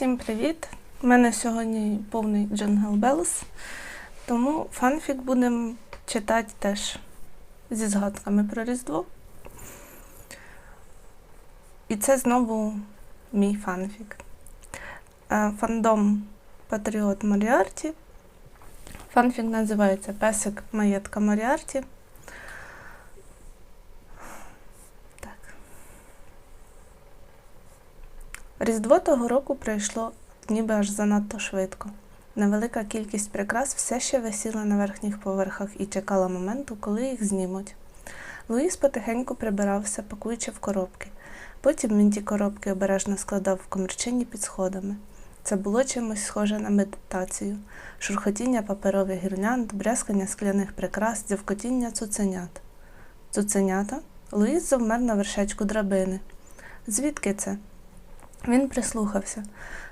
Всім привіт! У мене сьогодні повний Джангл Белс, тому фанфік будемо читати теж зі згадками про Різдво. І це знову мій фанфік. Е, Фандом Патріот Маріарті. Фанфік називається Песик Маєтка Маріарті. Різдво того року пройшло ніби аж занадто швидко. Невелика кількість прикрас все ще висіла на верхніх поверхах і чекала моменту, коли їх знімуть. Луїс потихеньку прибирався, пакуючи в коробки. Потім він ті коробки обережно складав в комірчині під сходами. Це було чимось схоже на медитацію, шурхотіння паперових гірлянд, брязкання скляних прикрас, дзявкотіння цуценят. Цуценята? Луїс завмер на вершечку драбини. Звідки це? Він прислухався.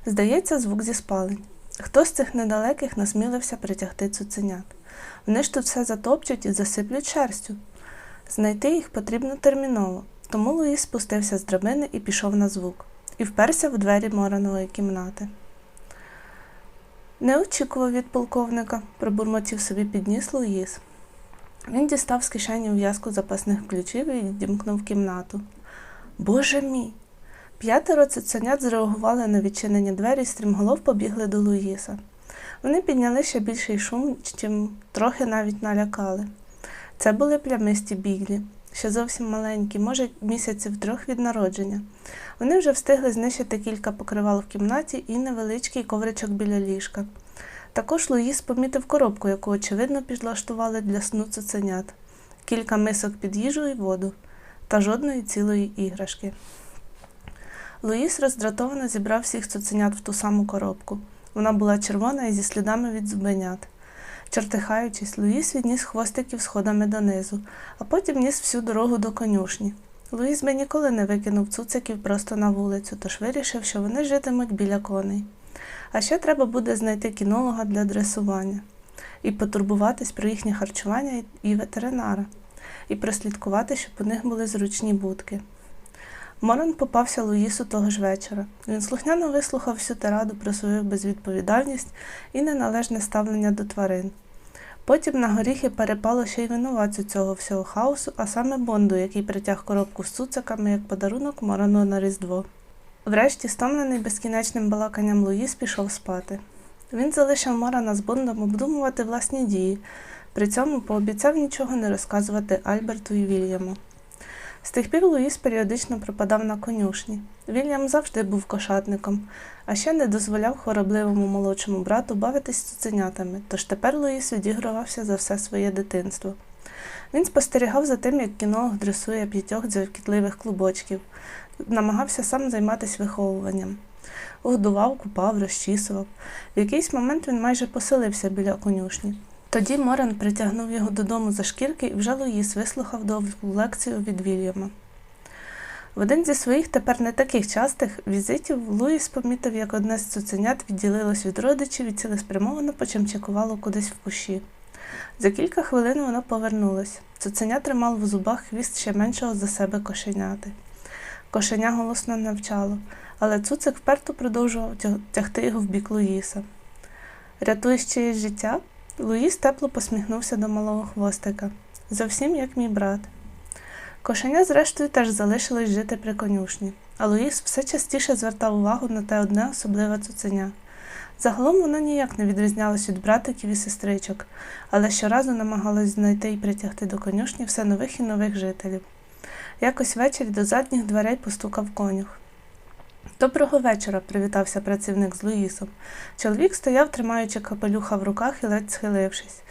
Здається, звук зі спалень. Хто з цих недалеких насмілився притягти цуценят? Вони ж тут все затопчуть і засиплють шерстю. Знайти їх потрібно терміново, тому Луїс спустився з драбини і пішов на звук, і вперся в двері Моранової кімнати. Не очікував від полковника, пробурмотів собі підніс Луїс. Він дістав з кишені в'язку запасних ключів і відімкнув кімнату. Боже мій! П'ятеро цуценят зреагували на відчинені двері і стрімголов побігли до Луїса. Вони підняли ще більший шум, чим трохи навіть налякали. Це були плямисті біглі, ще зовсім маленькі, може, місяців трьох від народження. Вони вже встигли знищити кілька покривал в кімнаті і невеличкий ковричок біля ліжка. Також Луїс помітив коробку, яку, очевидно, підлаштували для сну цуценят, кілька мисок під їжу і воду та жодної цілої іграшки. Луїс роздратовано зібрав всіх цуценят в ту саму коробку. Вона була червона і зі слідами від зубенят. Чертихаючись, Луїс відніс хвостиків сходами донизу, а потім ніс всю дорогу до конюшні. Луїс би ніколи не викинув цуциків просто на вулицю, тож вирішив, що вони житимуть біля коней. А ще треба буде знайти кінолога для дресування і потурбуватись про їхнє харчування і ветеринара, і прослідкувати, щоб у них були зручні будки. Моран попався Луїсу того ж вечора. Він слухняно вислухав всю тираду про свою безвідповідальність і неналежне ставлення до тварин. Потім на горіхи перепало ще й винуватцю цього всього хаосу, а саме Бонду, який притяг коробку з цуциками як подарунок Морану на Різдво. Врешті, стомлений безкінечним балаканням Луїс пішов спати. Він залишив Морана з Бондом обдумувати власні дії, при цьому пообіцяв нічого не розказувати Альберту і Вільяму. З тих пір Луїс періодично пропадав на конюшні. Вільям завжди був кошатником, а ще не дозволяв хворобливому молодшому брату бавитись цуценятами, тож тепер Луїс відігрувався за все своє дитинство. Він спостерігав за тим, як кінолог дресує п'ятьох дзявкітливих клубочків, намагався сам займатися виховуванням. Годував, купав, розчісував. В якийсь момент він майже поселився біля конюшні. Тоді Моран притягнув його додому за шкірки і вже Луїс вислухав довгу лекцію від Вільяма. В один зі своїх тепер не таких частих візитів Луїс помітив, як одне з цуценят відділилось від родичів і цілеспрямовано почимчикувало кудись в кущі. За кілька хвилин воно повернулось. Цуценя тримало в зубах хвіст ще меншого за себе кошеняти. Кошеня голосно навчало, але цуцик вперто продовжував тягти його в бік Луїса. Рятуєш чиєсь життя? Луїс тепло посміхнувся до малого хвостика. Зовсім як мій брат. Кошеня, зрештою, теж залишилось жити при конюшні, а Луїс все частіше звертав увагу на те одне особливе цуценя. Загалом воно ніяк не відрізнялось від братиків і сестричок, але щоразу намагалось знайти і притягти до конюшні все нових і нових жителів. Якось ввечері до задніх дверей постукав конюх. Доброго вечора, привітався працівник з Луїсом. Чоловік стояв, тримаючи капелюха в руках і ледь схилившись.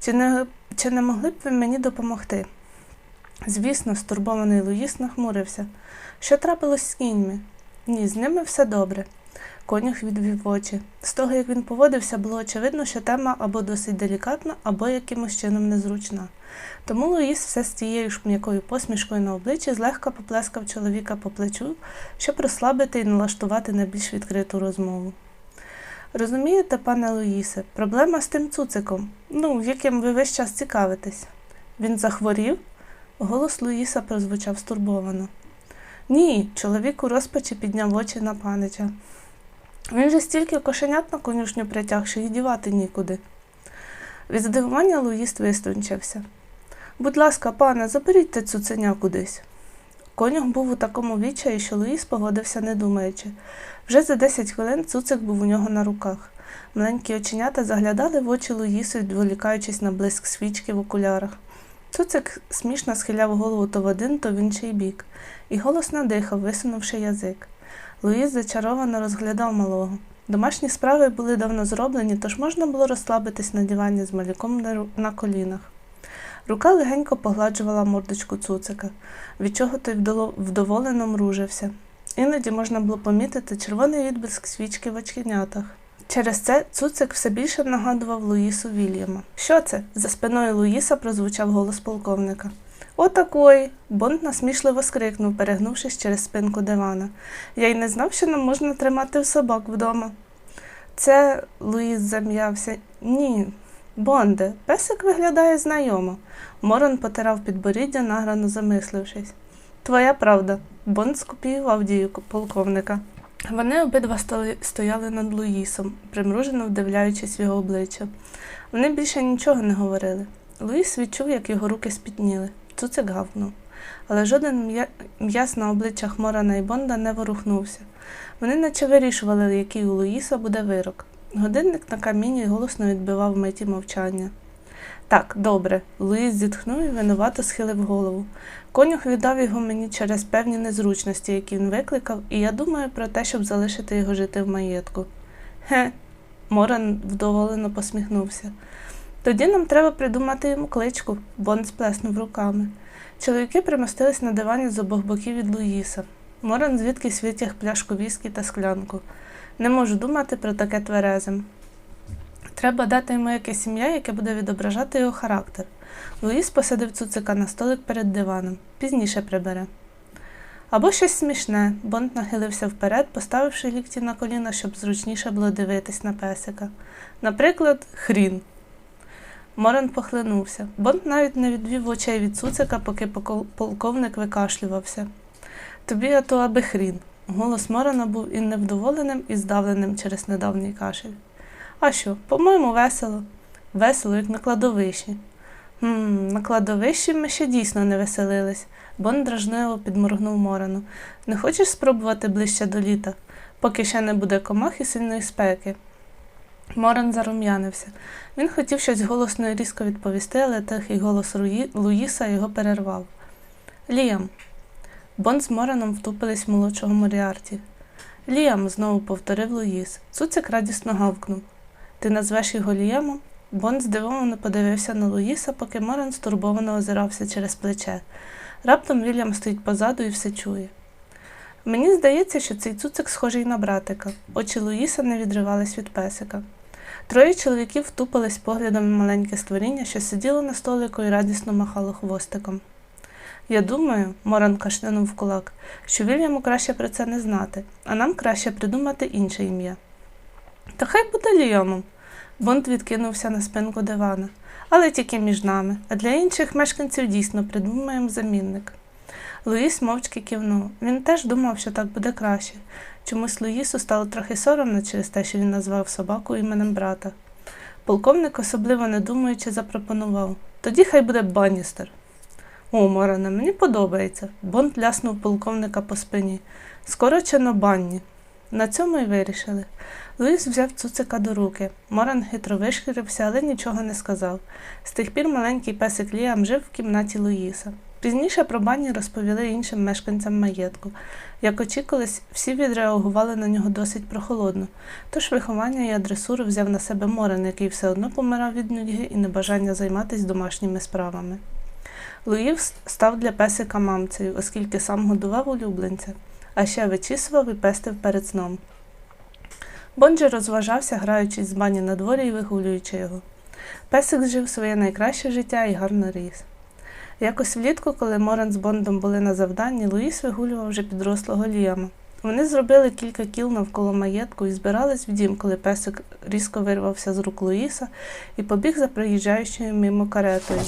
Чи не, чи не могли б ви мені допомогти? Звісно, стурбований Луїс нахмурився. Що трапилось з кіньми? Ні, з ними все добре. Конюх відвів очі. З того, як він поводився, було очевидно, що тема або досить делікатна, або якимось чином незручна. Тому Луїс все з тією ж м'якою посмішкою на обличчі злегка поплескав чоловіка по плечу, щоб розслабити і налаштувати на більш відкриту розмову. Розумієте, пане Луїсе, проблема з тим цуциком, ну, яким ви весь час цікавитесь. Він захворів? Голос Луїса прозвучав стурбовано. Ні, чоловік у розпачі підняв очі на панича. Він же стільки кошенят на конюшню притяг, що й дівати нікуди. Від здивування Луїс виструнчився. Будь ласка, пане, заберіть цуценя кудись. Конюх був у такому відчаї, що Луїс погодився, не думаючи. Вже за 10 хвилин цуцик був у нього на руках. Маленькі оченята заглядали в очі Луїсу, відволікаючись на блиск свічки в окулярах. Цуцик смішно схиляв голову то в один, то в інший бік, і голосно дихав, висунувши язик. Луїс зачаровано розглядав малого. Домашні справи були давно зроблені, тож можна було розслабитись на дивані з малюком на колінах. Рука легенько погладжувала мордочку цуцика, від чого той вдоволено мружився. Іноді можна було помітити червоний відблиск свічки в оченятах. Через це цуцик все більше нагадував Луїсу Вільяма. Що це? За спиною Луїса прозвучав голос полковника. Отакої. Бонд насмішливо скрикнув, перегнувшись через спинку дивана. Я й не знав, що не можна тримати собак вдома. Це Луїс зам'явся. Ні. Бонде, песик виглядає знайомо. Морон потирав підборіддя, награно замислившись. Твоя правда. Бонд скопіював дію полковника. Вони обидва стояли над Луїсом, примружено вдивляючись в його обличчя. Вони більше нічого не говорили. Луїс відчув, як його руки спітніли. Цуцик гавкнув. Але жоден м'я- м'яз на обличчях Морана і Бонда не ворухнувся. Вони наче вирішували, який у Луїса буде вирок. Годинник на каміні голосно відбивав миті мовчання. Так, добре. Луїс зітхнув і винувато схилив голову. Конюх віддав його мені через певні незручності, які він викликав, і я думаю про те, щоб залишити його жити в маєтку. Ге, Моран вдоволено посміхнувся. Тоді нам треба придумати йому кличку, Бонд сплеснув руками. Чоловіки примостились на дивані з обох боків від Луїса. Моран звідкись витяг пляшку віскі та склянку. Не можу думати про таке тверезим. Треба дати йому якесь ім'я, яке буде відображати його характер. Луїс посадив цуцика на столик перед диваном. Пізніше прибере. Або щось смішне. Бонд нахилився вперед, поставивши лікті на коліна, щоб зручніше було дивитись на песика. Наприклад, хрін. Моран похлинувся. Бонд навіть не відвів очей від цуцика, поки полковник викашлювався. Тобі а то аби хрін. Голос Морана був і невдоволеним, і здавленим через недавній кашель. А що, по-моєму, весело. Весело, як на кладовищі. Хм, на кладовищі ми ще дійсно не веселились. Бон дражливо підморгнув Морану. Не хочеш спробувати ближче до літа, поки ще не буде комах і сильної спеки. Моран зарум'янився. Він хотів щось голосно і різко відповісти, але тихий голос Руї... Луїса його перервав. Ліам. Бон з Мораном втупились в молодшого Моріарті. Ліам, знову повторив Луїс. Цуцик радісно гавкнув. Ти назвеш його Ліамом? Бон здивовано подивився на Луїса, поки Моран стурбовано озирався через плече. Раптом Вільям стоїть позаду і все чує. Мені здається, що цей цуцик схожий на братика. Очі Луїса не відривались від песика. Троє чоловіків втупились поглядом в маленьке створіння, що сиділо на столику і радісно махало хвостиком. Я думаю, Моран кашлянув кулак, що Вільяму краще про це не знати, а нам краще придумати інше ім'я. Та хай буде Ліамом. Бонд відкинувся на спинку дивана. Але тільки між нами, а для інших мешканців дійсно придумаємо замінник. Луїс мовчки кивнув. Він теж думав, що так буде краще. Чомусь Луїсу стало трохи соромно через те, що він назвав собаку іменем брата. Полковник, особливо не думаючи, запропонував тоді хай буде Банністер. О, Моране, мені подобається. Бонд ляснув полковника по спині. Скорочено банні. На цьому й вирішили. Луїс взяв цуцика до руки. Моран хитро вишкірився, але нічого не сказав. З тих пір маленький песик Ліам жив в кімнаті Луїса. Пізніше про бані розповіли іншим мешканцям маєтку. Як очікувалось, всі відреагували на нього досить прохолодно, тож виховання і адресуру взяв на себе Моран, який все одно помирав від нудьги і небажання займатися домашніми справами. Луїс став для песика мамцею, оскільки сам годував улюбленця, а ще вичісував і пестив перед сном. Бонджі розважався, граючись з бані на дворі і вигулюючи його. Песик жив своє найкраще життя і гарно ріс. Якось влітку, коли Моран з Бондом були на завданні, Луїс вигулював вже підрослого Ліама. Вони зробили кілька кіл навколо маєтку і збирались в дім, коли песик різко вирвався з рук Луїса і побіг за проїжджаючою мимо каретою.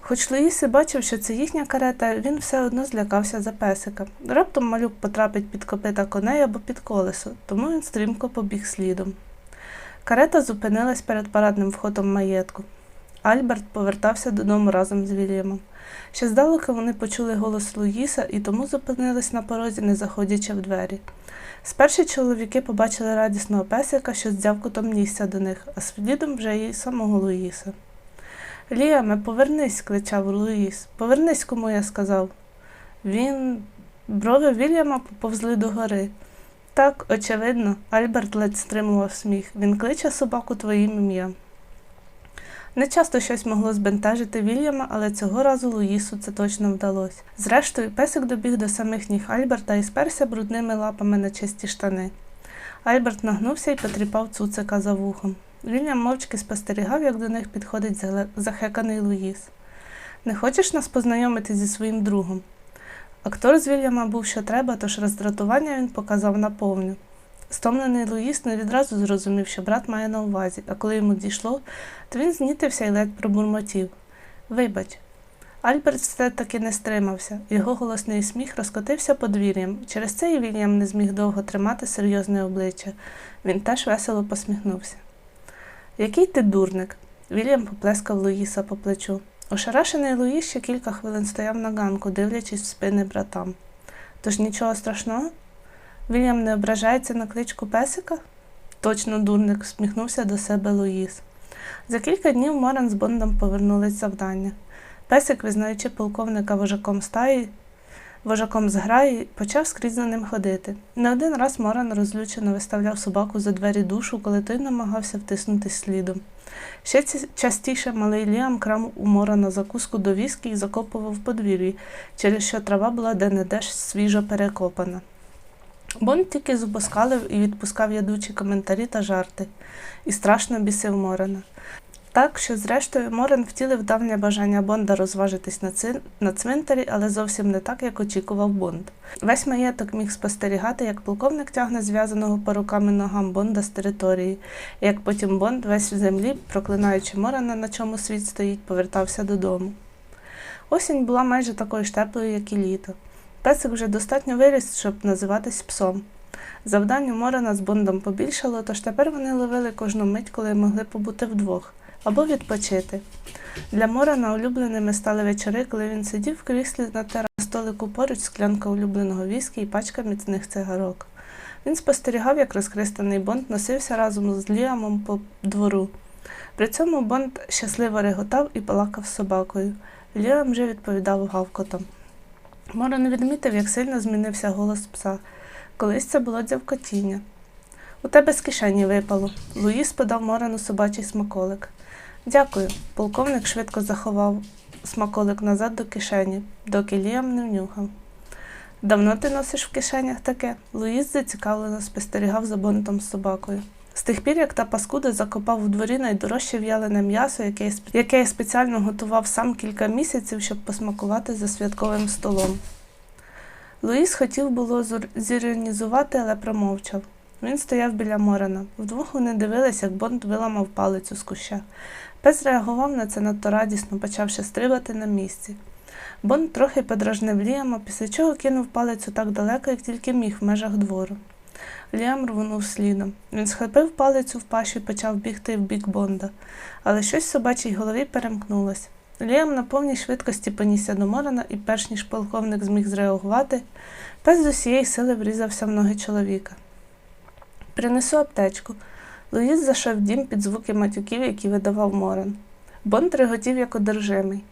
Хоч Луїс і бачив, що це їхня карета, він все одно злякався за песика. Раптом малюк потрапить під копита коней або під колесо, тому він стрімко побіг слідом. Карета зупинилась перед парадним входом маєтку. Альберт повертався додому разом з Вільямом. Ще здалека вони почули голос Луїса і тому зупинились на порозі, не заходячи в двері. Спершу чоловіки побачили радісного песика, що з дзявкотом нісся до них, а слідом вже й самого Луїса. Ліаме, повернись, кричав Луїс. Повернись, кому я сказав. Він. Брови Вільяма поповзли догори. Так, очевидно, Альберт ледь стримував сміх. Він кличе собаку твоїм ім'ям. Не часто щось могло збентежити Вільяма, але цього разу Луїсу це точно вдалося. Зрештою, песик добіг до самих ніг Альберта і сперся брудними лапами на чисті штани. Альберт нагнувся і потріпав цуцика за вухом. Вільям мовчки спостерігав, як до них підходить захеканий Луїс. Не хочеш нас познайомити зі своїм другом? Актор з Вільяма був що треба, тож роздратування він показав наповню. Стомлений Луїс не відразу зрозумів, що брат має на увазі, а коли йому дійшло, то він знітився і ледь пробурмотів. Вибач. Альберт все таки не стримався. Його голосний сміх розкотився подвір'ям. Через це і Вільям не зміг довго тримати серйозне обличчя. Він теж весело посміхнувся. Який ти дурник? Вільям поплескав Луїса по плечу. Ошарашений Луїс ще кілька хвилин стояв на ганку, дивлячись в спини братам. Тож нічого страшного? Вільям не ображається на кличку песика? Точно дурник, всміхнувся до себе Луїс. За кілька днів Моран з Бондом повернулись завдання. Песик, визнаючи полковника вожаком стаї, вожаком зграї, почав скрізь за ним ходити. Не один раз Моран розлючено виставляв собаку за двері душу, коли той намагався втиснутись слідом. Ще частіше малий Ліам крав у Морана закуску до віскі і закопував подвір'ї, через що трава була де-не-де свіжо перекопана. Бонд тільки зубоскалив і відпускав ядучі коментарі та жарти, і страшно бісив Морана. Так що, зрештою, Моран втілив давнє бажання Бонда розважитись на, цин... на цвинтарі, але зовсім не так, як очікував Бонд. Весь маєток міг спостерігати, як полковник тягне зв'язаного по рукам і ногам Бонда з території, як потім Бонд весь в землі, проклинаючи Морана, на чому світ стоїть, повертався додому. Осінь була майже такою ж теплою, як і літо. Песик вже достатньо виріс, щоб називатись псом. Завдань у Морана з Бондом побільшало, тож тепер вони ловили кожну мить, коли могли побути вдвох або відпочити. Для Морана улюбленими стали вечори, коли він сидів в кріслі на терасі столику поруч склянка улюбленого віскі і пачка міцних цигарок. Він спостерігав, як розхристаний Бонд носився разом з Ліамом по двору. При цьому Бонд щасливо реготав і балакав собакою. Ліам вже відповідав гавкотом. Моран відмітив, як сильно змінився голос пса. Колись це було дзявкотіння. У тебе з кишені випало. Луїс подав Морану собачий смаколик. Дякую. Полковник швидко заховав смаколик назад до кишені, доки Ліам не внюхав. Давно ти носиш в кишенях таке? Луїс зацікавлено спостерігав за бонтом з собакою. З тих пір, як та паскуда закопав у дворі найдорожче в'ялене м'ясо, яке, яке я спеціально готував сам кілька місяців, щоб посмакувати за святковим столом. Луїс хотів було зіронізувати, але промовчав. Він стояв біля Морана. Вдвох вони дивились, як Бонд виламав палицю з куща. Пес реагував на це надто радісно, почавши стрибати на місці. Бонд трохи подражнив Ліама, після чого кинув палицю так далеко, як тільки міг в межах двору. Ліам рвонув слідом. Він схопив палицю в пащу і почав бігти в бік Бонда, але щось в собачій голові перемкнулось. Ліам на повній швидкості понісся до Морана, і перш ніж полковник зміг зреагувати, пес з усієї сили врізався в ноги чоловіка. Принесу аптечку. Луїс зайшов дім під звуки матюків, які видавав Моран. Бонд реготів як одержимий.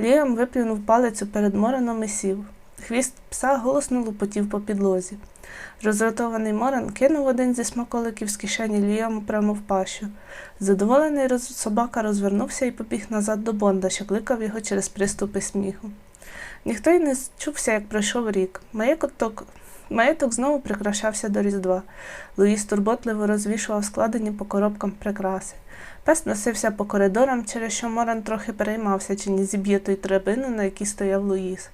Ліам виплюнув палицю перед Мораном і сів. Хвіст пса голосно лупотів по підлозі. Роздратований Моран кинув один зі смаколиків з кишені Ліаму прямо в пащу. Задоволений роз... собака розвернувся і побіг назад до Бонда, що кликав його через приступи сміху. Ніхто й не чувся, як пройшов рік. Маєток, маєток знову прикрашався до Різдва. Луїс турботливо розвішував складені по коробкам прикраси. Пес носився по коридорам, через що Моран трохи переймався, чи не зіб'є той драбину, на якій стояв Луїс.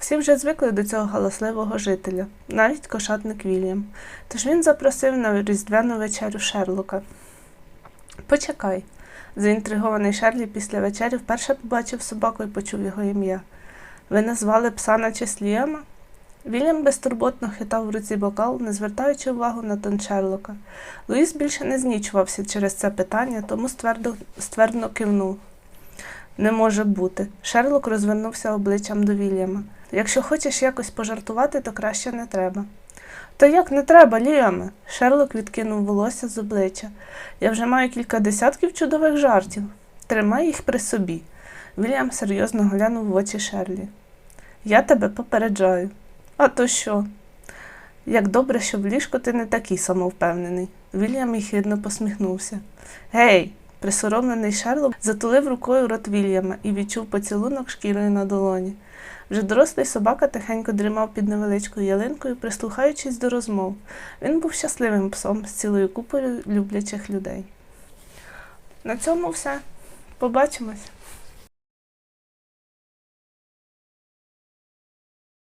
Всі вже звикли до цього галасливого жителя, навіть кошатник Вільям. Тож він запросив на різдвяну вечерю Шерлока. Почекай. Заінтригований Шарлі після вечері вперше побачив собаку і почув його ім'я. Ви назвали пса на честь Ліама? Вільям безтурботно хитав в руці бокал, не звертаючи увагу на тон Шерлока. Луїс більше не знічувався через це питання, тому ствердо, ствердно кивнув. Не може бути. Шерлок розвернувся обличчям до Вільяма. Якщо хочеш якось пожартувати, то краще не треба. Та як не треба, Ліаме? Шерлок відкинув волосся з обличчя. Я вже маю кілька десятків чудових жартів. Тримай їх при собі. Вільям серйозно глянув в очі Шерлі. Я тебе попереджаю. А то що? Як добре, що в ліжку ти не такий самовпевнений. Вільям їхидно посміхнувся. Гей! Присоромлений Шерлок затулив рукою рот Вільяма і відчув поцілунок шкірою на долоні. Вже дорослий собака тихенько дрімав під невеличкою ялинкою, прислухаючись до розмов. Він був щасливим псом з цілою купою люблячих людей. На цьому все. Побачимось!